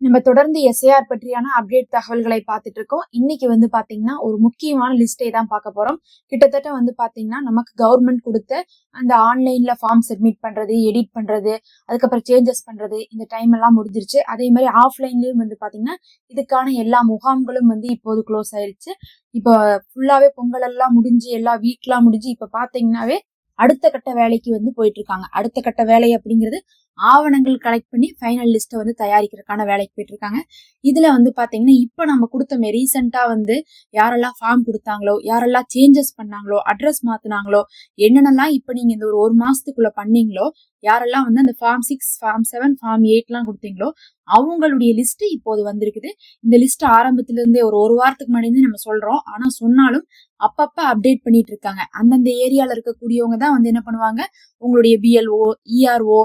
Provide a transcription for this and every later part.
நம்ம தொடர்ந்து எஸ்ஏஆர் பற்றியான அப்டேட் தகவல்களை பார்த்துட்டு இருக்கோம் இன்னைக்கு வந்து பாத்தீங்கன்னா ஒரு முக்கியமான லிஸ்டை தான் பார்க்க போறோம். கிட்டத்தட்ட வந்து பாத்தீங்கன்னா நமக்கு கவர்மெண்ட் கொடுத்த அந்த ஆன்லைன்ல ஃபார்ம் சப்மிட் பண்றது எடிட் பண்றது அதுக்கப்புறம் சேஞ்சஸ் பண்றது இந்த டைம் எல்லாம் முடிஞ்சிருச்சு. அதே மாதிரி ஆஃப்லைன்லயும் வந்து பாத்தீங்கன்னா இதுக்கான எல்லா முகாம்களும் வந்து இப்போது க்ளோஸ் ஆயிருச்சு. இப்போ ஃபுல்லாவே பொங்கல் எல்லாம் முடிஞ்சு எல்லா வீக்லாம் முடிஞ்சு இப்ப பாத்தீங்கன்னாவே அடுத்த கட்ட வேலைக்கு வந்து போயிட்டு இருக்காங்க அடுத்த கட்ட வேலை அப்படிங்கிறது ஆவணங்கள் கலெக்ட் பண்ணி ஃபைனல் லிஸ்ட்டை வந்து தயாரிக்கிறதுக்கான வேலைக்கு போயிட்டு இருக்காங்க இதுல வந்து பாத்தீங்கன்னா இப்போ நம்ம கொடுத்தமே ரீசெண்டா வந்து யாரெல்லாம் ஃபார்ம் கொடுத்தாங்களோ யாரெல்லாம் சேஞ்சஸ் பண்ணாங்களோ அட்ரஸ் மாத்தினாங்களோ என்னென்னலாம் இப்போ நீங்க இந்த ஒரு ஒரு மாசத்துக்குள்ள பண்ணீங்களோ யாரெல்லாம் வந்து அந்த form six form seven form எயிட்லாம் கொடுத்தீங்களோ அவங்களுடைய லிஸ்ட் இப்போது வந்திருக்குது. இந்த லிஸ்ட் ஆரம்பத்திலிருந்தே ஒரு ஒரு வாரத்துக்கு முன்னாடி நம்ம சொல்றோம். ஆனா சொன்னாலும் அப்பப்ப அப்டேட் பண்ணிட்டு இருக்காங்க அந்தந்த ஏரியால இருக்கக்கூடியவங்க தான் வந்து என்ன பண்ணுவாங்க? உங்களுடைய பிஎல்ஓ இஆர்ஓ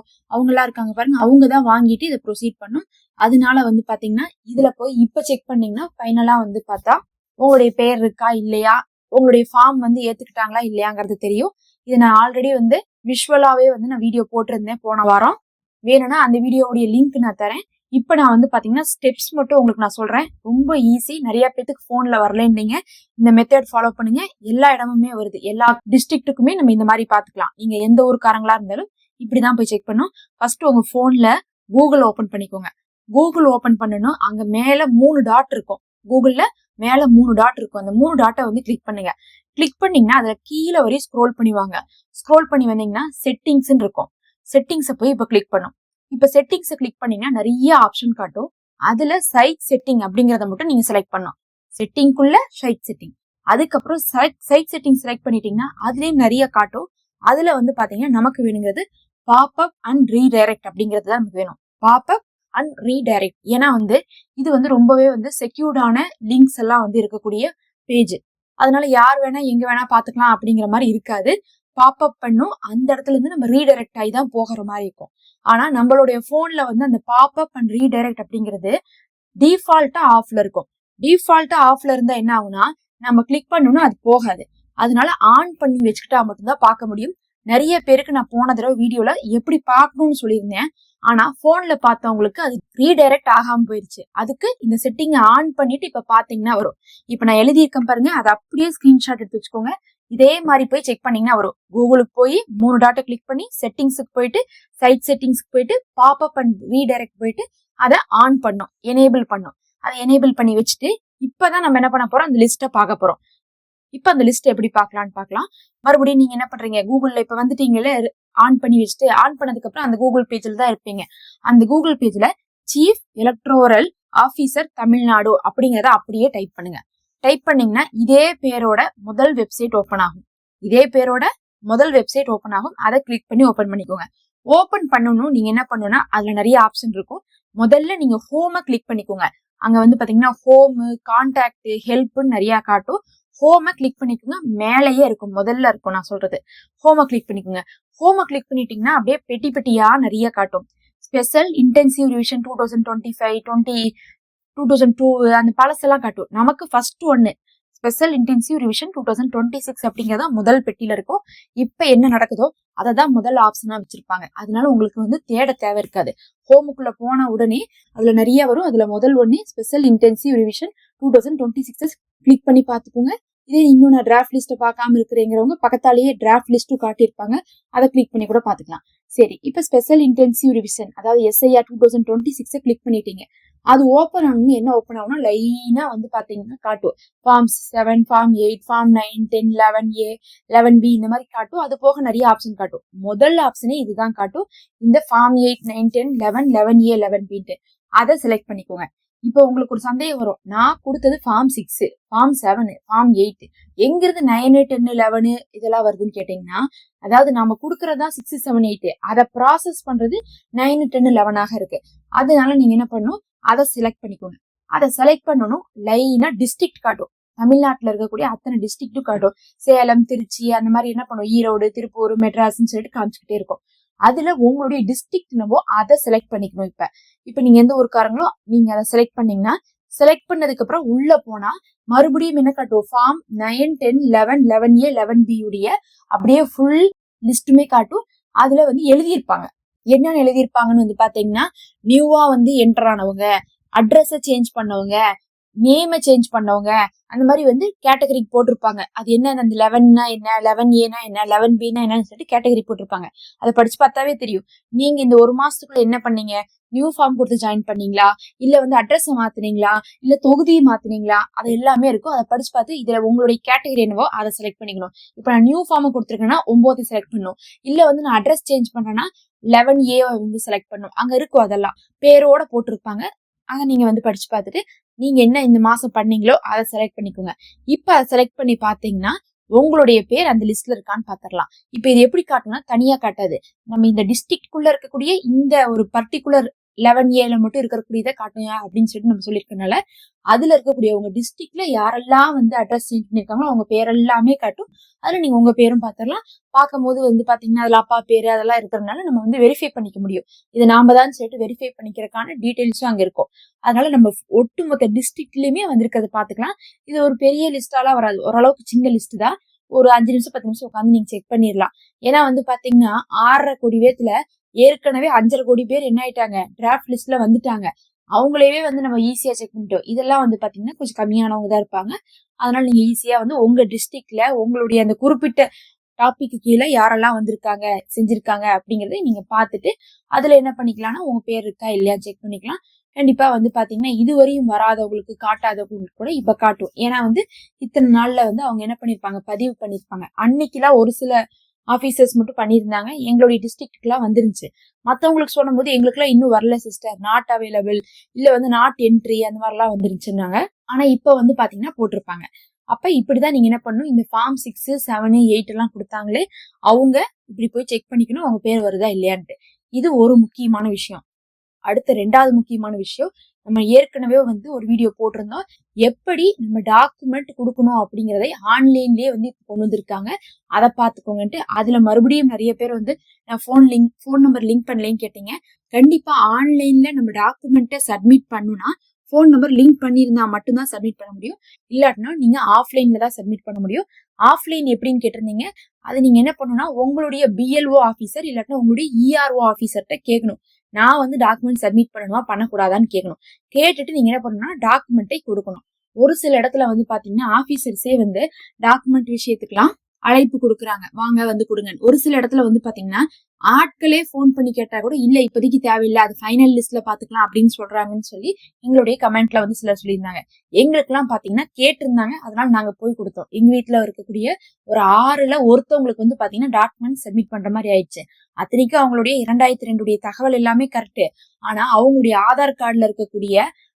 அவங்கெல்லாம் இருக்காங்க பாருங்க. அவங்க தான் வாங்கிட்டு இதை ப்ரொசீட் பண்ணும். அதனால வந்து பாத்தீங்கன்னா இதுல போய் இப்ப செக் பண்ணீங்கன்னா ஃபைனலா வந்து பார்த்தா உங்களுடைய பேர் இருக்கா இல்லையா உங்களுடைய ஃபார்ம் வந்து ஏத்துக்கிட்டாங்களா இல்லையாங்கிறது தெரியும். இதை நான் ஆல்ரெடி வந்து விஷுவலாவே வந்து நான் வீடியோ போட்டிருந்தேன் போன வாரம். வேணும்னா அந்த வீடியோவுடைய லிங்க் நான் தரேன். இப்போ நான் வந்து பாத்தீங்கன்னா ஸ்டெப்ஸ் மட்டும் உங்களுக்கு நான் சொல்றேன். ரொம்ப ஈஸி நிறைய பேத்துக்கு போன்ல வரலன்னீங்க இந்த மெத்தட் ஃபாலோ பண்ணுங்க. எல்லா இடமுமே வருது. எல்லா டிஸ்ட்ரிக்ட்டுக்குமே நம்ம இந்த மாதிரி பாத்துக்கலாம் நீங்க எந்த ஊருக்காரங்களா இருந்தாலும் இப்படிதான் போய் செக் பண்ணும். ஃபர்ஸ்ட் உங்க போன்ல கூகுள் ஓபன் பண்ணிக்கோங்க. கூகுள் ஓபன் பண்ணணும் அங்க மேல மூணு டாட் இருக்கும். கூகுள்ல மேல மூணு டாட் இருக்கும். அந்த மூணு டாட்டை வந்து கிளிக் பண்ணுங்க. கிளிக் பண்ணீங்கன்னா அதுல கீழே வரையும் ஸ்க்ரோல் பண்ணிவாங்க. ஸ்க்ரோல் பண்ணி வந்தீங்கன்னா செட்டிங்ஸ் இருக்கும். செட்டிங்ஸை போய் இப்போ கிளிக் பண்ணும். இப்போ செட்டிங்ஸை கிளிக் பண்ணீங்கன்னா நிறைய ஆப்ஷன் காட்டும். அதுல சைட் செட்டிங் அப்படிங்கறத மட்டும் நீங்க செலக்ட் பண்ணும் செட்டிங்குள்ள சைட் செட்டிங் அதுக்கப்புறம் சைட் செட்டிங் செலக்ட் பண்ணிட்டீங்கன்னா அதுலயும் நிறைய காட்டும். அதுல வந்து பாத்தீங்கன்னா நமக்கு வேணுங்கிறது பாப்அப் அண்ட் ரீடைரக்ட் அப்படிங்கிறது தான் நமக்கு வேணும். பாப்அப் அண்ட் ரீடைரக்ட் ஏன்னா வந்து இது வந்து ரொம்பவே வந்து செக்யூர்டான லிங்க்ஸ் எல்லாம் வந்து இருக்கக்கூடிய பேஜ் அதனால யார் வேணா எங்க வேணா பாத்துக்கலாம் அப்படிங்கிற மாதிரி இருக்காது. பாப்அப் பண்ணும். அந்த இடத்துல இருந்து நம்ம ரீடைரக்ட் ஆகி தான் போகிற மாதிரி இருக்கும். ஆனா நம்மளுடைய போன்ல வந்து அந்த பாப்அப் அண்ட் ரீடைரக்ட் அப்படிங்கிறது டிஃபால்ட்டா ஆஃப்ல இருக்கும். டிஃபால்ட்டா ஆஃப்ல இருந்தா என்ன ஆகும்னா நம்ம கிளிக் பண்ணோம்னா அது போகாது. அதனால ஆன் பண்ணி வச்சுக்கிட்டா மட்டும்தான் பார்க்க முடியும். நிறைய பேருக்கு நான் போன தடவை வீடியோல எப்படி பார்க்கணும்னு சொல்லியிருந்தேன். ஆனா போன்ல பார்த்தவங்களுக்கு அது ரீடைரக்ட் ஆகாம போயிருச்சு. அதுக்கு இந்த செட்டிங்கை ஆன் பண்ணிட்டு இப்ப பாத்தீங்கன்னா வரும். இப்ப நான் எழுதியிருக்கேன் பாருங்க. அதை அப்படியே ஸ்கிரீன்ஷாட் எடுத்து வச்சுக்கோங்க. இதே மாதிரி போய் செக் பண்ணீங்கன்னா வரும். கூகுளுக்கு போய் மூணு டாட்டை கிளிக் பண்ணி செட்டிங்ஸுக்கு போயிட்டு சைட் செட்டிங்ஸ்க்கு போயிட்டு பாப்அப் அண்ட் ரீடைரக்ட் போயிட்டு அதை ஆன் பண்ணும். எனேபிள் பண்ணும். அதை எனேபிள் பண்ணி வச்சுட்டு இப்பதான் நம்ம என்ன பண்ண போறோம்? அந்த லிஸ்ட்டை பார்க்க போறோம். இப்போ அந்த லிஸ்ட் எப்படி பார்க்கலாம்னு பார்க்கலாம். மறுபடியும் நீங்க என்ன பண்றீங்க? கூகுள்ல இப்ப வந்துட்டீங்களே ஆன் பண்ணி வச்சுட்டு ஆன் பண்ணதுக்கு அப்புறம் அந்த கூகுள் பேஜில் தான் இருப்பீங்க. அந்த கூகுள் பேஜ்ல சீஃப் எலக்ட்ரோரல் ஆஃபீஸர் தமிழ்நாடு அப்படிங்கிறத அப்படியே டைப் பண்ணுங்க. டைப் பண்ணீங்கன்னா இதே பேரோட முதல் வெப்சைட் ஓப்பன் ஆகும். இதே பேரோட முதல் வெப்சைட் ஓப்பன் ஆகும். அதை கிளிக் பண்ணி ஓப்பன் பண்ணிக்கோங்க. ஓப்பன் பண்ணணும் நீங்க என்ன பண்ணணும்னா அதுல நிறைய ஆப்ஷன் இருக்கும். முதல்ல நீங்க ஹோமை கிளிக் பண்ணிக்கோங்க. அங்க வந்து பாத்தீங்கன்னா ஹோமு கான்டாக்ட் ஹெல்ப்னு நிறைய காட்டும். ஹோமை கிளிக் பண்ணிக்கோங்க. மேலேயே இருக்கும். முதல்ல இருக்கும் நான் சொல்றது. ஹோமை கிளிக் பண்ணிக்கோங்க. ஹோமை கிளிக் பண்ணிட்டீங்கன்னா அப்படியே பெட்டி பெட்டியா நிறைய காட்டும். Special intensive revision two thousand twenty five twenty two thousand two அந்த பழசெல்லாம் காட்டும். நமக்கு ஃபர்ஸ்ட் ஒன்று special intensive revision two thousand twenty six அப்படிங்கிறதா முதல் பெட்டியில் இருக்கும். இப்போ என்ன நடக்குதோ அதை தான் முதல் ஆப்ஷனாக வச்சுருப்பாங்க. அதனால உங்களுக்கு வந்து தேட தேவை இருக்காது. ஹோமுக்குள்ளே போன உடனே அதில் நிறைய வரும். அதில் முதல் ஒன்று special intensive revision two thousand twenty six click பண்ணி பார்த்துக்கோங்க. இதே இன்னும் நான் டிராஃப்ட் லிஸ்ட்டை பார்க்காம இருக்கிறேங்கிறவங்க பக்கத்தாலேயே டிராஃப்ட் லிஸ்ட்டும் காட்டியிருப்பாங்க. அதை கிளிக் பண்ணி கூட பார்த்துக்கலாம். சரி இப்போ ஸ்பெஷல் இன்டென்சிவ் ரிவிஷன் அதாவது எஸ்ஐஆர் டூ தௌசண்ட் டுவெண்ட்டி சிக்ஸை கிளிக் பண்ணிட்டீங்க. அது ஓப்பன் ஆகணும்னு என்ன ஓப்பன் ஆகும்னா லைனாக வந்து பார்த்தீங்கன்னா காட்டும். Form seven form eight form nine ten eleven A eleven B இந்த மாதிரி காட்டும். அது போக நிறைய ஆப்ஷன் காட்டும். முதல் ஆப்ஷனே இதுதான் காட்டும். இந்த form eight nine ten eleven eleven A eleven பின்ட்டு அதை செலக்ட் பண்ணிக்கோங்க. இப்போ உங்களுக்கு ஒரு சந்தேகம் வரும். நான் கொடுத்தது form six form seven form eight எங்கிருந்து நைனு டென்னு லெவனு இதெல்லாம் வருதுன்னு கேட்டீங்கன்னா அதாவது நம்ம கொடுக்கறதா சிக்ஸ் செவன் எயிட் அதை ப்ராசஸ் பண்றது நைனு டென்னு லெவனாக இருக்கு. அதனால நீங்க என்ன பண்ணணும்? அதை செலக்ட் பண்ணிக்கோங்க. அதை செலக்ட் பண்ணணும். லைனா டிஸ்ட்ரிக்ட் காட்டும். தமிழ்நாட்டில் இருக்கக்கூடிய அத்தனை டிஸ்ட்ரிக்ட்டும் காட்டும். சேலம் திருச்சி அந்த மாதிரி என்ன பண்ணும்? ஈரோடு திருப்பூர் மெட்ராஸ்ன்னு சொல்லிட்டு காமிச்சுக்கிட்டே இருக்கும். அதுல உங்களுடைய டிஸ்ட்ரிக்ட் என்னவோ அதை செலக்ட் பண்ணிக்கணும் இப்ப. இப்ப நீங்க எந்த ஊருக்காரங்களோ நீங்க அதை செலக்ட் பண்ணீங்கன்னா செலக்ட் பண்ணதுக்கு அப்புறம் உள்ள போனா மறுபடியும் என்ன காட்டும் form nine ten eleven eleven A eleven B உடைய அப்படியே ஃபுல் லிஸ்ட்டுமே காட்டும். அதுல வந்து எழுதியிருப்பாங்க. என்னென்ன எழுதியிருப்பாங்கன்னு வந்து பாத்தீங்கன்னா நியூவா வந்து என்டர் ஆனவங்க அட்ரஸை சேஞ்ச் பண்ணவங்க நேமை சேஞ்ச் பண்ணவங்க அந்த மாதிரி வந்து கேட்டகரிக்கு போட்டிருப்பாங்க. அது என்ன அந்த லெவன்னா என்ன லெவன் ஏனா என்ன லெவன் பினா என்னன்னு சொல்லிட்டு கேட்டகரி போட்டிருப்பாங்க. அதை படிச்சு பார்த்தாவே தெரியும். நீங்க இந்த ஒரு மாசத்துக்குள்ள என்ன பண்ணீங்க? நியூ ஃபார்ம் கொடுத்து ஜாயின் பண்ணீங்களா? இல்ல வந்து அட்ரஸ் மாத்தினீங்களா? இல்ல தொகுதியை மாத்தினீங்களா? அது எல்லாமே இருக்கும். அதை படிச்சு பார்த்து இதுல உங்களுடைய கேட்டகரி என்னவோ அதை செலக்ட் பண்ணிக்கணும். இப்போ நான் நியூ ஃபார்ம் கொடுத்துருக்கேன்னா ஒன்பது செலக்ட் பண்ணணும். இல்ல வந்து நான் அட்ரஸ் சேஞ்ச் பண்ணேன்னா லெவன் ஏ வந்து செலக்ட் பண்ணும் அங்க இருக்கும் அதெல்லாம். பேரோட போட்டிருப்பாங்க. அதை நீங்க வந்து படிச்சு பார்த்துட்டு நீங்க என்ன இந்த மாசம் பண்ணீங்களோ அதை செலக்ட் பண்ணிக்கோங்க. இப்ப அதை செலக்ட் பண்ணி பாத்தீங்கன்னா உங்களுடைய பேர் அந்த லிஸ்ட்ல இருக்கான்னு பாத்திரலாம் இப்ப இது எப்படி காட்டணும்னா தனியா காட்டாது. நம்ம இந்த டிஸ்ட்ரிக்ட்குள்ள இருக்கக்கூடிய இந்த ஒரு பர்டிகுலர் லெவன் ஏல மட்டும் இருக்கக்கூடியதை காட்டுங்க அப்படின்னு சொல்லிட்டு நம்ம சொல்லியிருக்கனால அதுல இருக்கக்கூடிய உங்க டிஸ்ட்ரிக்ட்ல யாரெல்லாம் வந்து அட்ரஸ் சேஞ்ச் பண்ணியிருக்காங்களோ அவங்க பேர் எல்லாமே காட்டும். அதுல நீங்க உங்க பேரும் பார்த்துடலாம் பார்க்கும்போது வந்து பாத்தீங்கன்னா அதுல அப்பா பேரு அதெல்லாம் இருக்கிறதுனால நம்ம வந்து வெரிஃபை பண்ணிக்க முடியும். இது நாம தான் சொல்லிட்டு வெரிஃபை பண்ணிக்கிறதுக்கான டீட்டெயில்ஸும் அங்க இருக்கும். அதனால நம்ம ஒட்டுமொத்த டிஸ்ட்ரிக்ட்லயுமே வந்திருக்கிறத பாத்துக்கலாம். இது ஒரு பெரிய லிஸ்டாலாம் வராது. ஓரளவுக்கு சின்ன லிஸ்ட் தான். ஒரு அஞ்சு நிமிஷம் பத்து நிமிஷம் உட்காந்து நீங்க செக் பண்ணிடலாம் ஏன்னா வந்து பாத்தீங்கன்னா ஆறரை கோடி பேத்துல ஏற்கனவே அஞ்சரை கோடி பேர் என்ன ஆயிட்டாங்க? டிராஃப்ட் லிஸ்ட்ல வந்துட்டாங்க. அவங்களையே வந்து நம்ம ஈஸியா செக் பண்ணிட்டோம். இதெல்லாம் வந்து பாத்தீங்கன்னா கொஞ்சம் கம்மியானவங்க தான் இருப்பாங்க. அதனால நீங்க ஈஸியா வந்து உங்க டிஸ்ட்ரிக்ட்ல உங்களுடைய அந்த குறிப்பிட்ட டாபிக்கு கீழே யாரெல்லாம் வந்திருக்காங்க செஞ்சிருக்காங்க அப்படிங்கறத நீங்க பார்த்துட்டு அதுல என்ன பண்ணிக்கலாம்னா உங்க பேர் இருக்கா இல்லையா செக் பண்ணிக்கலாம். கண்டிப்பா வந்து பாத்தீங்கன்னா இதுவரையும் வராதவங்களுக்கு காட்டாதவங்களுக்கு கூட இப்ப காட்டும். ஏன்னா வந்து இத்தனை நாள்ல வந்து அவங்க என்ன பண்ணிருப்பாங்க? பதிவு பண்ணிருப்பாங்க. அன்னைக்கெல்லாம் ஒரு சில ஆஃபீஸர்ஸ் மட்டும் பண்ணியிருந்தாங்க. எங்களுடைய டிஸ்ட்ரிக்ட்லாம் வந்துருந்துச்சு. மற்றவங்களுக்கு சொல்லும் போது எங்களுக்குலாம் இன்னும் வரல சிஸ்டர் நாட் அவைலபிள் இல்லை வந்து நாட் என்ட்ரி அந்த மாதிரிலாம் வந்துருந்துச்சுன்னாங்க. ஆனா இப்போ வந்து பார்த்தீங்கன்னா போட்டிருப்பாங்க. அப்ப இப்படிதான் நீங்க என்ன பண்ணணும்? இந்த ஃபார்ம் சிக்ஸ் செவனு எயிட் எல்லாம் கொடுத்தாங்களே அவங்க இப்படி போய் செக் பண்ணிக்கணும். அவங்க பேர் வருதா இல்லையான்ட்டு. இது ஒரு முக்கியமான விஷயம். அடுத்த ரெண்டாவது முக்கியமான விஷயம் நம்ம ஏற்கனவே வந்து ஒரு வீடியோ போட்டிருந்தோம். எப்படி நம்ம டாக்குமெண்ட் கொடுக்கணும் அப்படிங்கிறதை ஆன்லைன்லயே வந்து இப்போ கொண்டு வந்திருக்காங்க. அதை பார்த்துக்கோங்கன்ட்டு. அதுல மறுபடியும் நிறைய பேர் வந்து நான் phone link phone number link பண்ணலேன்னு கேட்டீங்க. கண்டிப்பா ஆன்லைன்ல நம்ம டாக்குமெண்ட்டை சப்மிட் பண்ணுனா ஃபோன் நம்பர் லிங்க் பண்ணியிருந்தா மட்டும்தான் சப்மிட் பண்ண முடியும். இல்லாட்டினா நீங்க ஆஃப்லைன்ல தான் சப்மிட் பண்ண முடியும். ஆஃப்லைன் எப்படின்னு கேட்டிருந்தீங்க. அது நீங்க என்ன பண்ணணும்னா உங்களுடைய பிஎல்ஓ ஆஃபீஸர் இல்லாட்டினா உங்களுடைய இஆர்ஓ ஆஃபீஸர்கிட்ட கேட்கணும். நான் வந்து டாக்குமெண்ட் சப்மிட் பண்ணணுமா? பண்ணக்கூடாதான்னு கேட்கணும் கேட்டுட்டு நீங்க என்ன பண்ணணும்னா டாக்குமெண்ட்டை கொடுக்கணும். ஒரு சில இடத்துல வந்து பாத்தீங்கன்னா ஆபீசர்ஸே வந்து டாக்குமெண்ட் விஷயத்துக்குலாம் அழைப்பு கொடுக்குறாங்க. வாங்க வந்து கொடுங்க ஒரு சில இடத்துல வந்து பாத்தீங்கன்னா ஆட்களே ஃபோன் பண்ணி கேட்டா கூட இல்ல இப்போதைக்கு தேவையில்லை அது ஃபைனல் லிஸ்ட்ல பாத்துக்கலாம் அப்படின்னு சொல்றாங்கன்னு சொல்லி எங்களுடைய கமெண்ட்ல வந்து சிலர் சொல்லியிருந்தாங்க. எங்களுக்கெல்லாம் பாத்தீங்கன்னா கேட்டிருந்தாங்க. அதனால நாங்க போய் கொடுத்தோம். எங்க வீட்டுல இருக்கக்கூடிய ஒரு ஆறுல ஒருத்தவங்களுக்கு வந்து பாத்தீங்கன்னா டாக்குமெண்ட் சப்மிட் பண்ற மாதிரி ஆயிடுச்சு. அத்தனைக்கும் அவங்களுடைய இரண்டாயிரத்தி ரெண்டுடைய தகவல் எல்லாமே கரெக்ட் ஆனா அவங்களுடைய ஆதார் கார்டுல இருக்கக்கூடிய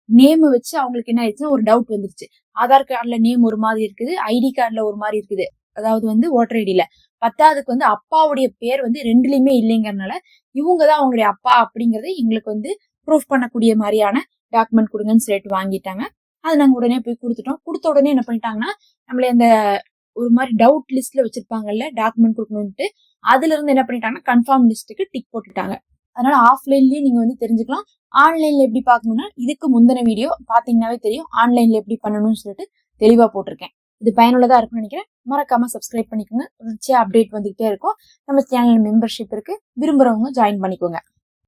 நேம் வச்சு அவங்களுக்கு என்ன ஆயிடுச்சுன்னா ஒரு டவுட் வந்துருச்சு. ஆதார் கார்டுல நேம் ஒரு மாதிரி இருக்குது ஐடி கார்டுல ஒரு மாதிரி இருக்குது. அதாவது வந்து ஓட்டர் ஐடியில பத்தாவதுக்கு வந்து அப்பாவுடைய பேர் வந்து ரெண்டுலையுமே இல்லைங்கிறனால இவங்க தான் அவங்களுடைய அப்பா அப்படிங்கறத எங்களுக்கு வந்து ப்ரூஃப் பண்ணக்கூடிய மாதிரியான டாக்குமெண்ட் கொடுங்கன்னு சொல்லிட்டு வாங்கிட்டாங்க. அது நாங்கள் உடனே போய் கொடுத்துட்டோம். கொடுத்த உடனே என்ன பண்ணிட்டாங்கன்னா நம்மளே அந்த ஒரு மாதிரி டவுட் லிஸ்ட்ல வச்சிருப்பாங்கல்ல டாக்குமெண்ட் கொடுக்கணும்ட்டு அதுல இருந்து என்ன பண்ணிட்டாங்கன்னா கன்ஃபார்ம் லிஸ்ட்டுக்கு டிக் போட்டுட்டாங்க. அதனால ஆஃப்லைன்லயே நீங்க வந்து தெரிஞ்சுக்கலாம். ஆன்லைன்ல எப்படி பார்க்கணும்னா இதுக்கு முந்தின வீடியோ பாத்தீங்கன்னாவே தெரியும். ஆன்லைன்ல எப்படி பண்ணணும்னு சொல்லிட்டு தெளிவா போட்டிருக்கேன். இது பயனுள்ளதாக இருக்கும்னு நினைக்கிறேன். மறக்காம சப்ஸ்கிரைப் பண்ணிக்கோங்க. தொடர்ச்சியாக அப்டேட் வந்துகிட்டே இருக்கும். நம்ம சேனல் மெம்பர்ஷிப் இருக்கு. விரும்புறவங்க ஜாயின் பண்ணிக்கோங்க.